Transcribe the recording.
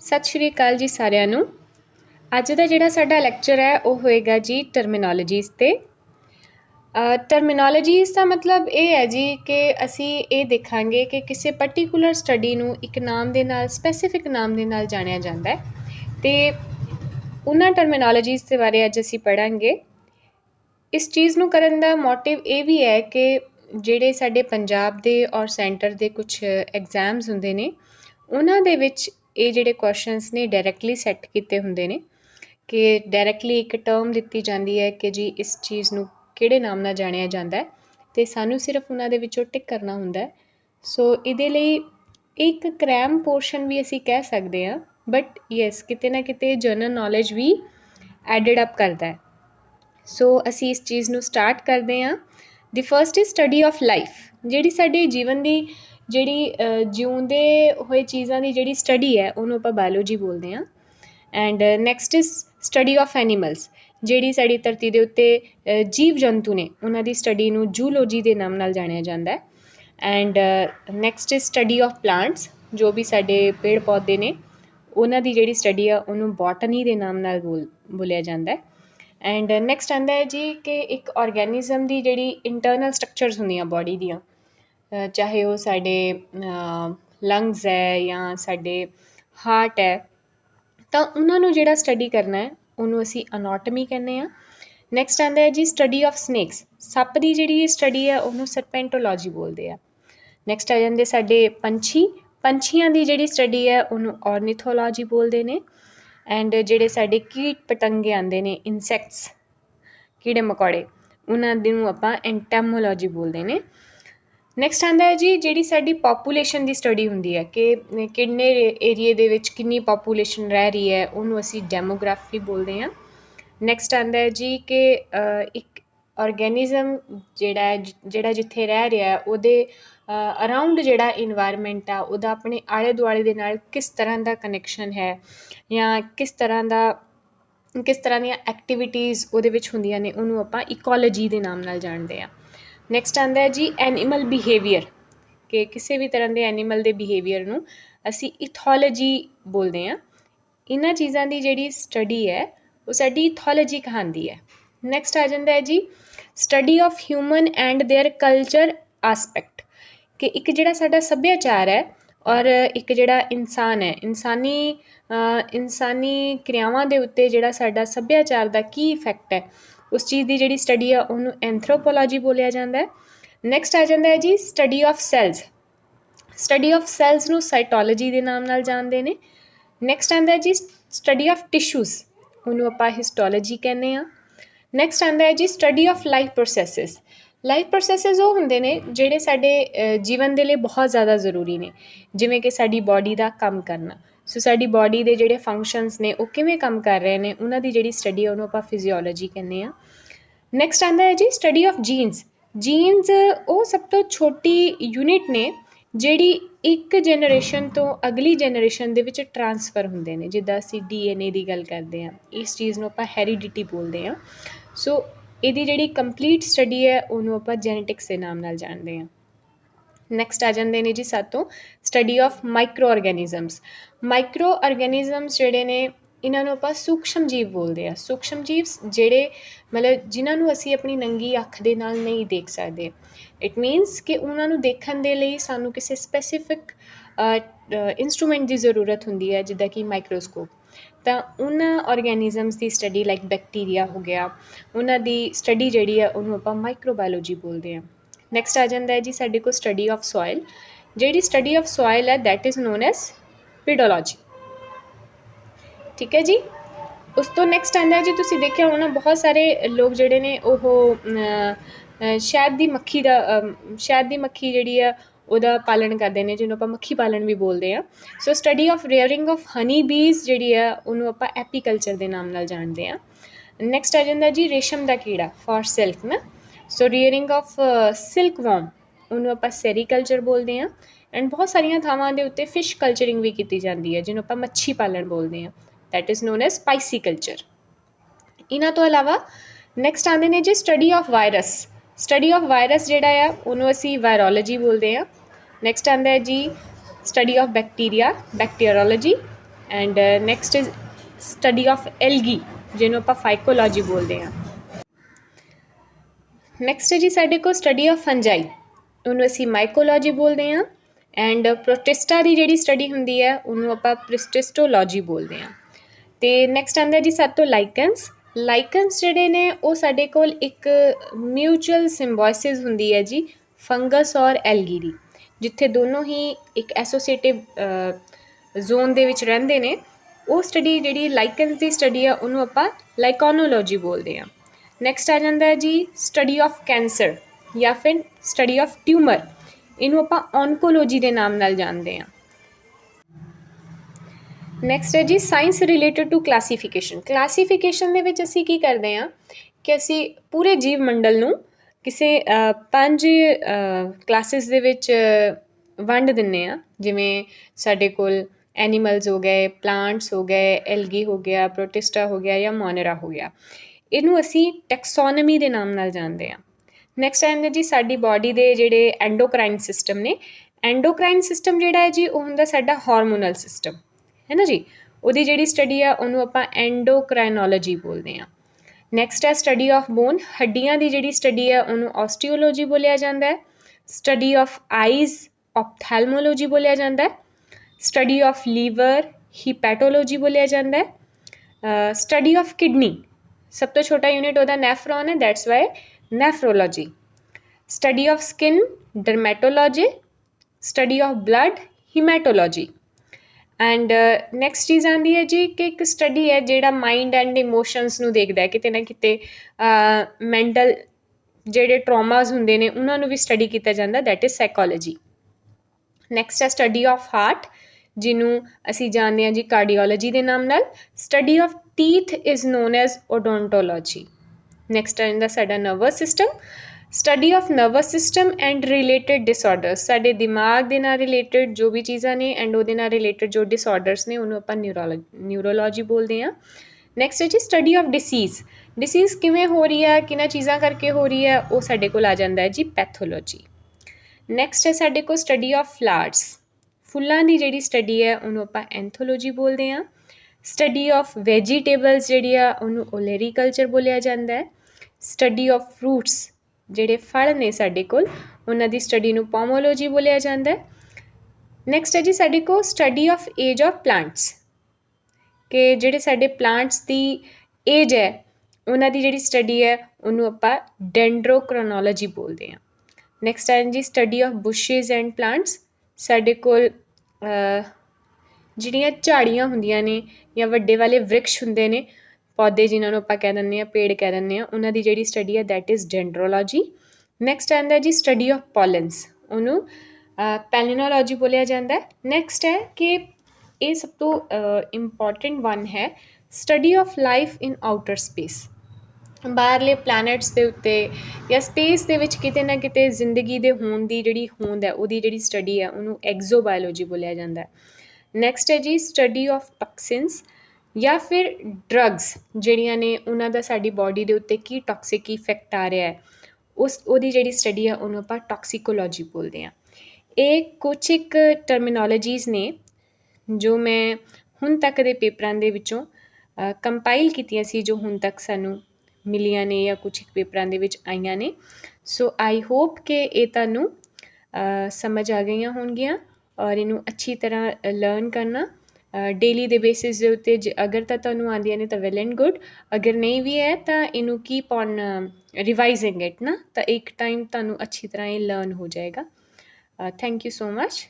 ਸਤਿ ਸ਼੍ਰੀ ਅਕਾਲ ਜੀ ਸਾਰਿਆਂ ਨੂੰ। ਅੱਜ ਦਾ ਜਿਹੜਾ ਸਾਡਾ ਲੈਕਚਰ ਹੈ, ਉਹ ਹੋਏਗਾ ਜੀ ਟਰਮੀਨੋਲੋਜੀਜ਼ ਤੇ। ਟਰਮੀਨੋਲੋਜੀਜ਼ ਦਾ ਮਤਲਬ ਇਹ ਹੈ ਜੀ ਕਿ ਅਸੀਂ ਇਹ ਦੇਖਾਂਗੇ ਕਿ ਕਿਸੇ ਪਾਰਟਿਕੂਲਰ ਸਟੱਡੀ ਨੂੰ ਇੱਕ ਨਾਮ ਦੇ ਨਾਲ ਸਪੈਸੀਫਿਕ ਨਾਮ ਦੇ ਨਾਲ ਜਾਣਿਆ ਜਾਂਦਾ ਹੈ। ਤੇ ਉਹਨਾਂ ਟਰਮੀਨੋਲੋਜੀਜ਼ ਦੇ ਬਾਰੇ ਅੱਜ ਅਸੀਂ ਪੜਾਂਗੇ ਇਸ ਚੀਜ਼ ਨੂੰ ਕਰਨ ਦਾ ਮੋਟਿਵ ਇਹ ਵੀ ਹੈ ਕਿ ਜਿਹੜੇ ਸਾਡੇ ਪੰਜਾਬ ਦੇ ਔਰ ਸੈਂਟਰ ਦੇ ਕੁਝ ਐਗਜ਼ਾਮਸ ਹੁੰਦੇ ਨੇ, ਉਹਨਾਂ ਦੇ ਵਿੱਚ ਇਹ ਜਿਹੜੇ ਕੁਐਸਚਨਸ ਨੇ ਡਾਇਰੈਕਟਲੀ ਸੈੱਟ ਕੀਤੇ ਹੁੰਦੇ ਨੇ ਕਿ ਡਾਇਰੈਕਟਲੀ ਇੱਕ ਟਰਮ ਦਿੱਤੀ ਜਾਂਦੀ ਹੈ ਕਿ ਜੀ ਇਸ ਚੀਜ਼ ਨੂੰ ਕਿਹੜੇ ਨਾਮ ਨਾਲ ਜਾਣਿਆ ਜਾਂਦਾ ਹੈ ਤੇ ਸਾਨੂੰ ਸਿਰਫ ਉਹਨਾਂ ਦੇ ਵਿੱਚੋਂ ਟਿਕ ਕਰਨਾ ਹੁੰਦਾ ਹੈ। ਸੋ ਇਹਦੇ ਲਈ ਇੱਕ ਕ੍ਰੈਮ ਪੋਰਸ਼ਨ ਵੀ ਅਸੀਂ ਕਹਿ ਸਕਦੇ ਹਾਂ ਬਟ ਯੈਸ ਕਿਤੇ ਨਾ ਕਿਤੇ ਜਨਰਲ ਨੌਲੇਜ ਵੀ ਐਡਡ ਅਪ ਕਰਦਾ ਹੈ। ਸੋ ਅਸੀਂ ਇਸ ਚੀਜ਼ ਨੂੰ ਸਟਾਰਟ ਕਰਦੇ ਹਾਂ। The first is study of life ਜਿਹੜੀ ਸਾਡੇ ਜੀਵਨ ਦੀ ਜਿਹੜੀ ਜਿਉਂਦੇ ਹੋਏ ਚੀਜ਼ਾਂ ਦੀ ਜਿਹੜੀ ਸਟੱਡੀ ਹੈ, ਉਹਨੂੰ ਆਪਾਂ ਬਾਇਓਲੋਜੀ ਬੋਲਦੇ ਹਾਂ। And next is study of animals ਜਿਹੜੀ ਸਾਡੀ ਧਰਤੀ ਦੇ ਉੱਤੇ ਜੀਵ ਜੰਤੂ ਨੇ, ਉਹਨਾਂ ਦੀ ਸਟੱਡੀ ਨੂੰ ਜੂਲੋਜੀ ਦੇ ਨਾਮ ਨਾਲ ਜਾਣਿਆ ਜਾਂਦਾ ਹੈ। And next is study of plants ਜੋ ਵੀ ਸਾਡੇ ਪੇੜ ਪੌਦੇ ਨੇ, ਉਹਨਾਂ ਦੀ ਜਿਹੜੀ ਸਟੱਡੀ ਆ, ਉਹਨੂੰ ਬੋਟਨੀ ਦੇ ਨਾਮ ਨਾਲ ਬੋਲ, ਬੋਲਿਆ ਜਾਂਦਾ ਹੈ। ਐਂਡ ਨੈਕਸਟ ਆਂਦਾ ਹੈ ਜੀ ਕਿ ਇੱਕ ਆਰਗੇਨਿਜ਼ਮ ਦੀ ਜਿਹੜੀ ਇੰਟਰਨਲ ਸਟਰਕਚਰਸ ਹੁੰਦੀਆਂ ਬਾਡੀ ਦੀਆਂ ਚਾਹੇ ਉਹ ਸਾਡੇ ਲੰਗਸ ਹੈ ਜਾਂ ਸਾਡੇ ਹਾਰਟ ਹੈ, ਤਾਂ ਉਹਨਾਂ ਨੂੰ ਜਿਹੜਾ ਸਟੱਡੀ ਕਰਨਾ ਹੈ, ਉਹਨੂੰ ਅਸੀਂ ਅਨਾਟਮੀ ਕਹਿੰਦੇ ਆ ਨੈਕਸਟ ਆਂਦਾ ਹੈ ਜੀ ਸਟੱਡੀ ਆਫ ਸਨੇਕਸ ਸੱਪ ਦੀ ਜਿਹੜੀ ਸਟੱਡੀ ਹੈ, ਉਹਨੂੰ ਸਰਪੈਂਟੋਲੋਜੀ ਬੋਲਦੇ ਆ। ਨੈਕਸਟ ਆ ਜਾਂਦੇ ਸਾਡੇ ਪੰਛੀ। ਪੰਛੀਆਂ ਦੀ ਜਿਹੜੀ ਸਟੱਡੀ ਹੈ, ਉਹਨੂੰ ਔਰਨੀਥੋਲੋਜੀ ਬੋਲਦੇ ਨੇ। ਐਂਡ ਜਿਹੜੇ ਸਾਡੇ ਕੀਟ ਪਤੰਗੇ ਆਂਦੇ ਨੇ ਇਨਸੈਕਟਸ ਕੀੜੇ ਮਕੌੜੇ, ਉਹਨਾਂ ਦੀ ਨੂੰ ਆਪਾਂ ਐਂਟੈਮੋਲੋਜੀ ਬੋਲਦੇ ਨੇ। ਨੈਕਸਟ ਆਂਦਾ ਹੈ ਜੀ, ਜਿਹੜੀ ਸਾਡੀ ਪੋਪੂਲੇਸ਼ਨ ਦੀ ਸਟੱਡੀ ਹੁੰਦੀ ਹੈ ਕਿ ਕਿੰਨੇ ਏਰੀਏ ਦੇ ਵਿੱਚ ਕਿੰਨੀ ਪੋਪੂਲੇਸ਼ਨ ਰਹਿ ਰਹੀ ਹੈ, ਉਹਨੂੰ ਅਸੀਂ ਡੈਮੋਗ੍ਰਾਫੀ ਬੋਲਦੇ ਹਾਂ। ਨੈਕਸਟ ਆਂਦਾ ਹੈ ਜੀ ਕਿ ਇੱਕ ਆਰਗੇਨਿਜ਼ਮ ਜਿਹੜਾ ਜਿਹੜਾ ਜਿੱਥੇ ਰਹਿ ਰਿਹਾ ਉਹਦੇ ਅਰਾਊਂਡ ਜਿਹੜਾ ਇਨਵਾਇਰਨਮੈਂਟ ਆ, ਉਹਦਾ ਆਪਣੇ ਆਲੇ ਦੁਆਲੇ ਦੇ ਨਾਲ ਕਿਸ ਤਰ੍ਹਾਂ ਦਾ ਕਨੈਕਸ਼ਨ ਹੈ, ਜਾਂ ਕਿਸ ਤਰ੍ਹਾਂ ਦਾ, ਕਿਸ ਤਰ੍ਹਾਂ ਦੀਆਂ ਐਕਟੀਵਿਟੀਜ਼ ਉਹਦੇ ਵਿੱਚ ਹੁੰਦੀਆਂ ਨੇ, ਉਹਨੂੰ ਆਪਾਂ ਇਕੋਲੋਜੀ ਦੇ ਨਾਮ ਨਾਲ ਜਾਣਦੇ ਆ ਨੈਕਸਟ ਆਂਦਾ ਹੈ ਜੀ ਐਨੀਮਲ ਬਿਹੇਵੀਅਰ ਕਿ ਕਿਸੇ ਵੀ ਤਰ੍ਹਾਂ ਦੇ ਐਨੀਮਲ ਦੇ ਬਿਹੇਵੀਅਰ ਨੂੰ ਅਸੀਂ ਇਥੋਲੋਜੀ ਬੋਲਦੇ ਆ ਇਹਨਾਂ ਚੀਜ਼ਾਂ ਦੀ ਜਿਹੜੀ ਸਟੱਡੀ ਹੈ ਉਹ ਸਾਡੀ ਇਥੋਲੋਜੀ ਕਹਾਂਦੀ ਹੈ ਨੈਕਸਟ ਆ ਜਾਂਦਾ ਹੈ ਜੀ study of human and their culture aspect ਕਿ ਇੱਕ ਜਿਹੜਾ ਸਾਡਾ ਸੱਭਿਆਚਾਰ ਹੈ ਔਰ ਇੱਕ ਜਿਹੜਾ ਇਨਸਾਨ ਹੈ ਇਨਸਾਨੀ ਇਨਸਾਨੀ ਕਿਰਿਆਵਾਂ ਦੇ ਉੱਤੇ ਜਿਹੜਾ ਸਾਡਾ ਸੱਭਿਆਚਾਰ ਦਾ ਕੀ ਇਫੈਕਟ ਹੈ ਉਸ ਚੀਜ਼ ਦੀ ਜਿਹੜੀ ਸਟੱਡੀ ਆ, ਉਹਨੂੰ ਐਂਥਰੋਪੋਲੋਜੀ ਬੋਲਿਆ ਜਾਂਦਾ ਹੈ। ਨੈਕਸਟ ਆ ਜਾਂਦਾ ਹੈ ਜੀ study of cells study of cells ਨੂੰ ਸਾਈਟੋਲੋਜੀ ਦੇ ਨਾਮ ਨਾਲ ਜਾਣਦੇ ਨੇ। ਨੈਕਸਟ ਆਂਦਾ ਹੈ ਜੀ ਸਟੱਡੀ ਆਫ ਟਿਸ਼ੂਜ਼ ਉਹਨੂੰ ਆਪਾਂ ਹਿਸਟੋਲੋਜੀ ਕਹਿੰਦੇ ਆ ਨੈਕਸਟ ਆਂਦਾ ਹੈ ਜੀ study of life processes life processes ਉਹ ਹੁੰਦੇ ਨੇ ਜਿਹੜੇ ਸਾਡੇ ਜੀਵਨ ਦੇ ਲਈ ਬਹੁਤ ਜ਼ਿਆਦਾ ਜ਼ਰੂਰੀ ਨੇ। ਜਿਵੇਂ ਕਿ ਸਾਡੀ ਬਾਡੀ ਦਾ ਕੰਮ ਕਰਨਾ। ਸੋ ਸਾਡੀ ਬਾਡੀ ਦੇ ਜਿਹੜੇ ਫੰਕਸ਼ਨਸ ਨੇ, ਉਹ ਕਿਵੇਂ ਕੰਮ ਕਰ ਰਹੇ ਨੇ, ਉਹਨਾਂ ਦੀ ਜਿਹੜੀ ਸਟੱਡੀ ਉਹਨੂੰ ਆਪਾਂ ਫਿਜ਼ੀਓਲੋਜੀ ਕਹਿੰਦੇ ਆ। ਨੈਕਸਟ ਆਂਦਾ ਹੈ ਜੀ ਸਟੱਡੀ ਆਫ ਜੀਨਸ ਜੀਨਸ ਉਹ ਸਭ ਤੋਂ ਛੋਟੀ ਯੂਨਿਟ ਨੇ, ਜਿਹੜੀ ਇੱਕ ਜਨਰੇਸ਼ਨ ਤੋਂ ਅਗਲੀ ਜਨਰੇਸ਼ਨ ਦੇ ਵਿੱਚ ਟਰਾਂਸਫਰ ਹੁੰਦੇ ਨੇ। ਜਿੱਦਾਂ ਅਸੀਂ ਡੀਐਨਏ ਦੀ ਗੱਲ ਕਰਦੇ ਆ ਇਸ ਚੀਜ਼ ਨੂੰ ਆਪਾਂ ਹੈਰੀਡਿਟੀ ਬੋਲਦੇ ਆ ਸੋ ਇਹਦੀ ਜਿਹੜੀ ਕੰਪਲੀਟ ਸਟੱਡੀ ਹੈ, ਉਹਨੂੰ ਆਪਾਂ ਜੈਨੇਟਿਕਸ ਦੇ ਨਾਮ ਨਾਲ ਜਾਣਦੇ ਆ ਨੈਕਸਟ ਆ ਜਾਂਦੇ ਨੇ ਜੀ, ਸਾਤੋਂ study of microorganisms microorganisms ਜਿਹੜੇ ਨੇ, ਇਹਨਾਂ ਨੂੰ ਆਪਾਂ ਸੂਖਸ਼ਮ ਜੀਵ ਬੋਲਦੇ ਆ। ਸੂਖਸ਼ਮ ਜੀਵਸ ਜਿਹੜੇ ਮਤਲਬ ਜਿਨ੍ਹਾਂ ਨੂੰ ਅਸੀਂ ਆਪਣੀ ਨੰਗੀ ਅੱਖ ਦੇ ਨਾਲ ਨਹੀਂ ਦੇਖ ਸਕਦੇ। ਇਟ ਮੀਨਸ ਕਿ ਉਹਨਾਂ ਨੂੰ ਦੇਖਣ ਦੇ ਲਈ ਸਾਨੂੰ ਕਿਸੇ ਸਪੈਸੀਫਿਕ ਇਨਸਟਰੂਮੈਂਟ ਦੀ ਜ਼ਰੂਰਤ ਹੁੰਦੀ ਹੈ, ਜਿੱਦਾਂ ਕਿ ਮਾਈਕਰੋਸਕੋਪ ਤਾਂ ਉਹਨਾਂ ਆਰਗੇਨਿਜ਼ਮਸ ਦੀ ਸਟੱਡੀ ਲਾਈਕ ਬੈਕਟੀਰੀਆ ਹੋ ਗਿਆ। ਉਹਨਾਂ ਦੀ ਸਟੱਡੀ ਜਿਹੜੀ ਹੈ, ਉਹਨੂੰ ਆਪਾਂ ਮਾਈਕਰੋਬਾਇਓਲੋਜੀ ਬੋਲਦੇ ਆ ਨੈਕਸਟ ਆ ਜਾਂਦਾ ਹੈ ਜੀ ਸਾਡੇ ਕੋਲ ਸਟੱਡੀ ਆਫ ਸੋਇਲ ਜਿਹੜੀ ਸਟੱਡੀ ਆਫ ਸੋਇਲ ਹੈ that is known as pedology. ਠੀਕ ਹੈ ਜੀ? ਉਸ ਤੋਂ ਨੈਕਸਟ ਆਂਦਾ ਹੈ ਜੀ, ਤੁਸੀਂ ਦੇਖਿਆ ਹੋਣਾ ਬਹੁਤ ਸਾਰੇ ਲੋਕ ਜਿਹੜੇ ਨੇ ਉਹ ਸ਼ਾਇਦ ਦੀ ਮੱਖੀ ਦਾ ਸ਼ਾਇਦ ਦੀ ਮੱਖੀ ਜਿਹੜੀ ਆ, ਉਹਦਾ ਪਾਲਣ ਕਰਦੇ ਨੇ, ਜਿਹਨੂੰ ਆਪਾਂ ਮੱਖੀ ਪਾਲਣ ਵੀ ਬੋਲਦੇ ਆ। So study of rearing of honey bees ਜਿਹੜੀ ਆ, ਉਹਨੂੰ ਆਪਾਂ ਐਪੀਕਲਚਰ ਦੇ ਨਾਮ ਨਾਲ ਜਾਣਦੇ ਆ। ਨੈਕਸਟ ਆ ਜਾਂਦਾ ਜੀ, ਰੇਸ਼ਮ ਦਾ ਕੀੜਾ ਫॉर ਸਿਲਕ ਨਾ। So rearing of silk worm ਉਹਨੂੰ ਆਪਾਂ ਸੈਰੀਕਲਚਰ ਬੋਲਦੇ ਆ ਐਂਡ ਬਹੁਤ ਸਾਰੀਆਂ ਥਾਵਾਂ ਦੇ ਉੱਤੇ ਫਿਸ਼ ਕਲਚਰਿੰਗ ਵੀ ਕੀਤੀ ਜਾਂਦੀ ਹੈ, ਜਿਹਨੂੰ ਆਪਾਂ ਮੱਛੀ ਪਾਲਣ ਬੋਲਦੇ ਆ that is known as pisciculture ਇਹਨਾਂ ਤੋਂ ਇਲਾਵਾ ਨੈਕਸਟ ਆਉਂਦੇ ਨੇ ਜੀ study of virus study of virus ਜਿਹੜਾ ਆ, ਉਹਨੂੰ ਅਸੀਂ ਵਾਇਰੋਲੋਜੀ ਬੋਲਦੇ ਆ ਨੈਕਸਟ ਆਉਂਦਾ ਹੈ ਜੀ study of bacteria bacteriology and next is study of algae ਜਿਹਨੂੰ ਆਪਾਂ ਫਾਈਕੋਲੋਜੀ ਬੋਲਦੇ ਹਾਂ। ਨੈਕਸਟ ਜੀ ਸਾਡੇ ਕੋਲ ਸਟੱਡੀ ਆਫ ਫੰਜਾਈ ਉਹਨੂੰ ਅਸੀਂ ਮਾਈਕੋਲੋਜੀ ਬੋਲਦੇ ਹਾਂ ਐਂਡ ਪ੍ਰੋਟਿਸਟਾ ਦੀ ਜਿਹੜੀ ਸਟੱਡੀ ਹੁੰਦੀ ਹੈ, ਉਹਨੂੰ ਆਪਾਂ ਪ੍ਰਿਸਟਿਸਟੋਲੋਜੀ ਬੋਲਦੇ ਹਾਂ। ਤੇ ਨੈਕਸਟ ਆਉਂਦਾ ਜੀ ਸਭ ਤੋਂ ਲਾਈਕਨਸ ਲਾਈਕਨਸ ਜਿਹੜੇ ਨੇ, ਉਹ ਸਾਡੇ ਕੋਲ ਇੱਕ ਮਿਊਚੁਅਲ ਸਿੰਬੋਇਸਿਸ ਹੁੰਦੀ ਹੈ ਜੀ ਫੰਗਸ ਔਰ ਐਲਗੀ ਦੀ, ਜਿੱਥੇ ਦੋਨੋਂ ਹੀ ਇੱਕ ਐਸੋਸੀਏਟਿਵ ਜ਼ੋਨ ਦੇ ਵਿੱਚ ਰਹਿੰਦੇ ਨੇ। ਉਹ ਸਟੱਡੀ ਜਿਹੜੀ ਲਾਈਕਨਸ ਦੀ ਸਟੱਡੀ ਆ, ਉਹਨੂੰ ਆਪਾਂ ਲਾਈਕੋਨੋਲੋਜੀ ਬੋਲਦੇ ਹਾਂ। ਨੈਕਸਟ ਆ ਜਾਂਦਾ ਹੈ ਜੀ ਸਟੱਡੀ ਆਫ ਕੈਂਸਰ ਜਾਂ ਫਿਰ ਸਟੱਡੀ ਆਫ ਟਿਊਮਰ ਇਹਨੂੰ ਆਪਾਂ ਔਨਕੋਲੋਜੀ ਦੇ ਨਾਮ ਨਾਲ ਜਾਣਦੇ ਹਾਂ। ਨੈਕਸਟ ਹੈ ਜੀ science related to classification classification ਦੇ ਵਿੱਚ ਅਸੀਂ ਕੀ ਕਰਦੇ ਹਾਂ ਕਿ ਅਸੀਂ ਪੂਰੇ ਜੀਵ ਮੰਡਲ ਨੂੰ ਕਿਸੇ ਪੰਜ ਕਲਾਸਿਸ ਦੇ ਵਿੱਚ ਵੰਡ ਦਿੰਨੇ ਆ ਜਿਵੇਂ ਸਾਡੇ ਕੋਲ ਐਨੀਮਲਸ ਹੋ ਗਏ ਪਲਾਂਟਸ ਹੋ ਗਏ ਐਲਗੀ ਹੋ ਗਿਆ ਪ੍ਰੋਟਿਸਟਾ ਹੋ ਗਿਆ ਜਾਂ ਮੋਨੇਰਾ ਹੋ ਗਿਆ। ਇਹਨੂੰ ਅਸੀਂ ਟੈਕਸੋਨਮੀ ਦੇ ਨਾਮ ਨਾਲ ਜਾਣਦੇ ਹਾਂ। ਨੈਕਸਟ ਆਉਂਦਾ ਜੀ ਸਾਡੀ ਬਾਡੀ ਦੇ ਜਿਹੜੇ ਐਂਡੋਕਰਾਈਨ ਸਿਸਟਮ ਨੇ। ਐਂਡੋਕਰਾਈਨ ਸਿਸਟਮ ਜਿਹੜਾ ਹੈ ਜੀ, ਉਹ ਹੁੰਦਾ ਸਾਡਾ ਹਾਰਮੋਨਲ ਸਿਸਟਮ ਹੈ ਨਾ ਜੀ? ਉਹਦੀ ਜਿਹੜੀ ਸਟੱਡੀ ਆ, ਉਹਨੂੰ ਆਪਾਂ ਐਂਡੋਕਰਾਈਨੋਲੋਜੀ ਬੋਲਦੇ ਹਾਂ। ਨੈਕਸਟ ਹੈ ਸਟੱਡੀ ਆਫ ਬੋਨ ਹੱਡੀਆਂ ਦੀ ਜਿਹੜੀ ਸਟੱਡੀ ਹੈ ਉਹਨੂੰ ਆਸਟੀਓਲੋਜੀ ਬੋਲਿਆ ਜਾਂਦਾ ਹੈ। ਸਟੱਡੀ ਆਫ ਆਈਜ਼ ਆਪਥੈਲਮੋਲੋਜੀ ਬੋਲਿਆ ਜਾਂਦਾ ਹੈ। ਸਟੱਡੀ ਆਫ ਲੀਵਰ ਹੀਪੈਟੋਲੋਜੀ ਬੋਲਿਆ ਜਾਂਦਾ ਹੈ। ਸਟੱਡੀ ਆਫ ਕਿਡਨੀ ਸਭ ਤੋਂ ਛੋਟਾ ਯੂਨਿਟ ਉਹਦਾ ਨੈਫਰੋਨ ਹੈ that's why nephrology. Study of skin, dermatology, study of blood haematology and next ਚੀਜ਼ ਆਉਂਦੀ ਹੈ ਜੀ ਕਿ ਇੱਕ ਸਟੱਡੀ ਹੈ ਜਿਹੜਾ ਮਾਈਂਡ ਐਂਡ ਇਮੋਸ਼ਨਸ ਨੂੰ ਦੇਖਦਾ ਹੈ। ਕਿਤੇ ਨਾ ਕਿਤੇ ਮੈਂਟਲ ਜਿਹੜੇ ਟਰੋਮਾਸ ਹੁੰਦੇ ਨੇ, ਉਹਨਾਂ ਨੂੰ ਵੀ ਸਟੱਡੀ ਕੀਤਾ ਜਾਂਦਾ, ਦੈਟ ਇਜ਼ ਸਾਈਕੋਲੋਜੀ। ਨੈਕਸਟ ਹੈ ਸਟੱਡੀ ਆਫ ਹਾਰਟ, ਜਿਹਨੂੰ ਅਸੀਂ ਜਾਣਦੇ ਹਾਂ ਜੀ ਕਾਰਡੀਓਲੋਜੀ ਦੇ ਨਾਮ ਨਾਲ। Study of teeth is known as odontology. Next ਆ ਜਾਂਦਾ ਸਾਡਾ nervous system study of nervous system and related disorders ਸਾਡੇ ਦਿਮਾਗ ਦੇ ਨਾਲ ਰਿਲੇਟਡ ਜੋ ਵੀ ਚੀਜ਼ਾਂ ਨੇ ਐਂਡ ਉਹਦੇ ਨਾਲ ਰਿਲੇਟਡ ਜੋ ਡਿਸਆਰਡਰਸ ਨੇ, ਉਹਨੂੰ ਆਪਾਂ ਨਿਊਰੋਲੋਜੀ ਬੋਲਦੇ ਹਾਂ। ਨੈਕਸਟ ਹੈ ਜੀ ਸਟੱਡੀ ਆਫ ਡਿਸੀਜ਼ ਡਿਸੀਜ਼ ਕਿਵੇਂ ਹੋ ਰਹੀ ਹੈ, ਕਿਹਨਾਂ ਚੀਜ਼ਾਂ ਕਰਕੇ ਹੋ ਰਹੀ ਹੈ, ਉਹ ਸਾਡੇ ਕੋਲ ਆ ਜਾਂਦਾ ਹੈ ਜੀ ਪੈਥੋਲੋਜੀ ਨੈਕਸਟ ਹੈ ਸਾਡੇ ਕੋਲ ਸਟੱਡੀ ਆਫ ਫਲਾਵਰਸ ਫੁੱਲਾਂ ਦੀ ਜਿਹੜੀ ਸਟੱਡੀ ਹੈ, ਉਹਨੂੰ ਆਪਾਂ ਐਂਥੋਲੋਜੀ ਬੋਲਦੇ ਹਾਂ। ਸਟੱਡੀ ਆਫ ਵੈਜੀਟੇਬਲਸ ਜਿਹੜੀ ਆ, ਉਹਨੂੰ ਓਲੇਰੀਕਲਚਰ ਬੋਲਿਆ ਜਾਂਦਾ ਹੈ। ਸਟੱਡੀ ਆਫ ਫਰੂਟਸ ਜਿਹੜੇ ਫਲ ਨੇ ਸਾਡੇ ਕੋਲ, ਉਹਨਾਂ ਦੀ ਸਟੱਡੀ ਨੂੰ ਪੋਮੋਲੋਜੀ ਬੋਲਿਆ ਜਾਂਦਾ ਹੈ। ਨੈਕਸਟ ਹੈ ਜੀ ਸਾਡੇ ਕੋਲ study of age of plants ਕਿ ਜਿਹੜੇ ਸਾਡੇ ਪਲਾਂਟਸ ਦੀ ਏਜ ਹੈ, ਉਹਨਾਂ ਦੀ ਜਿਹੜੀ ਸਟੱਡੀ ਹੈ, ਉਹਨੂੰ ਆਪਾਂ ਡੈਂਡਰੋਕ੍ਰੋਨੋਲੋਜੀ ਬੋਲਦੇ ਹਾਂ। ਨੈਕਸਟ ਹੈ ਜੀ study of bushes and plants ਸਾਡੇ ਕੋਲ ਜਿਹੜੀਆਂ ਝਾੜੀਆਂ ਹੁੰਦੀਆਂ ਨੇ ਜਾਂ ਵੱਡੇ ਵਾਲੇ ਵ੍ਰਿਕਸ਼ ਹੁੰਦੇ ਨੇ ਪੌਦੇ ਜਿਨ੍ਹਾਂ ਨੂੰ ਆਪਾਂ ਕਹਿ ਦਿੰਦੇ ਆ ਪੇੜ ਕਹਿ ਦਿੰਦੇ ਆ ਉਹਨਾਂ ਦੀ ਜਿਹੜੀ ਸਟੱਡੀ ਹੈ ਦੈਟ ਇਜ਼ ਡੈਂਡਰੋਲੋਜੀ ਨੈਕਸਟ ਆਉਂਦਾ ਜੀ ਸਟੱਡੀ ਆਫ ਪੋਲਨਸ ਉਹਨੂੰ ਪੈਲਿਨੋਲੋਜੀ ਬੋਲਿਆ ਜਾਂਦਾ ਹੈ। ਨੈਕਸਟ ਹੈ ਕਿ ਇਹ ਸਭ ਤੋਂ ਇੰਪੋਰਟੈਂਟ ਵਨ ਹੈ study of life in outer space ਬਾਹਰਲੇ ਪਲੈਨਟਸ ਦੇ ਉੱਤੇ ਜਾਂ ਸਪੇਸ ਦੇ ਵਿੱਚ ਕਿਤੇ ਨਾ ਕਿਤੇ ਜ਼ਿੰਦਗੀ ਦੇ ਹੋਣ ਦੀ ਜਿਹੜੀ ਹੋਂਦ ਹੈ, ਉਹਦੀ ਜਿਹੜੀ ਸਟੱਡੀ ਹੈ, ਉਹਨੂੰ ਐਗਜ਼ੋਬਾਇਓਲੋਜੀ ਬੋਲਿਆ ਜਾਂਦਾ ਹੈ। ਨੈਕਸਟ ਹੈ ਜੀ ਸਟੱਡੀ ਆਫ ਟੌਕਸਿਨਸ ਜਾਂ ਫਿਰ ਡਰੱਗਸ ਜਿਹੜੀਆਂ ਨੇ ਉਹਨਾਂ ਦਾ ਸਾਡੀ ਬਾਡੀ ਦੇ ਉੱਤੇ ਕੀ ਟੌਕਸਿਕ ਇਫੈਕਟ ਆ ਰਿਹਾ ਹੈ, ਉਸ, ਉਹਦੀ ਜਿਹੜੀ ਸਟੱਡੀ ਆ, ਉਹਨੂੰ ਆਪਾਂ ਟੌਕਸਿਕੋਲੋਜੀ ਬੋਲਦੇ ਹਾਂ। ਇਹ ਕੁਛ ਇੱਕ ਟਰਮੀਨੋਲੋਜੀਜ਼ ਨੇ ਜੋ ਮੈਂ ਹੁਣ ਤੱਕ ਦੇ ਪੇਪਰਾਂ ਦੇ ਵਿੱਚੋਂ ਕੰਪਾਈਲ ਕੀਤੀਆਂ ਸੀ, ਜੋ ਹੁਣ ਤੱਕ ਸਾਨੂੰ ਮਿਲੀਆਂ ਨੇ ਜਾਂ ਕੁਝ ਪੇਪਰਾਂ ਦੇ ਵਿੱਚ ਆਈਆਂ ਨੇ। ਸੋ ਆਈ ਹੋਪ ਕਿ ਇਹ ਤੁਹਾਨੂੰ ਸਮਝ ਆ ਗਈਆਂ ਹੋਣਗੀਆਂ ਔਰ ਇਹਨੂੰ ਅੱਛੀ ਤਰ੍ਹਾਂ ਲਰਨ ਕਰਨਾ ਡੇਲੀ ਦੇ ਬੇਸਿਸ ਦੇ ਉੱਤੇ ਜੇ ਅਗਰ ਤਾਂ ਤੁਹਾਨੂੰ ਆਉਂਦੀਆਂ ਨੇ ਤਾਂ ਵੈਲ ਐਂਡ ਗੁੱਡ ਅਗਰ ਨਹੀਂ ਵੀ ਹੈ ਤਾਂ ਇਹਨੂੰ ਕੀਪ ਔਨ ਰਿਵਾਈਜ਼ਿੰਗ ਇਟ ਨਾ, ਤਾਂ ਇੱਕ ਟਾਈਮ ਤੁਹਾਨੂੰ ਅੱਛੀ ਤਰ੍ਹਾਂ ਇਹ ਲਰਨ ਹੋ ਜਾਏਗਾ। Thank you so much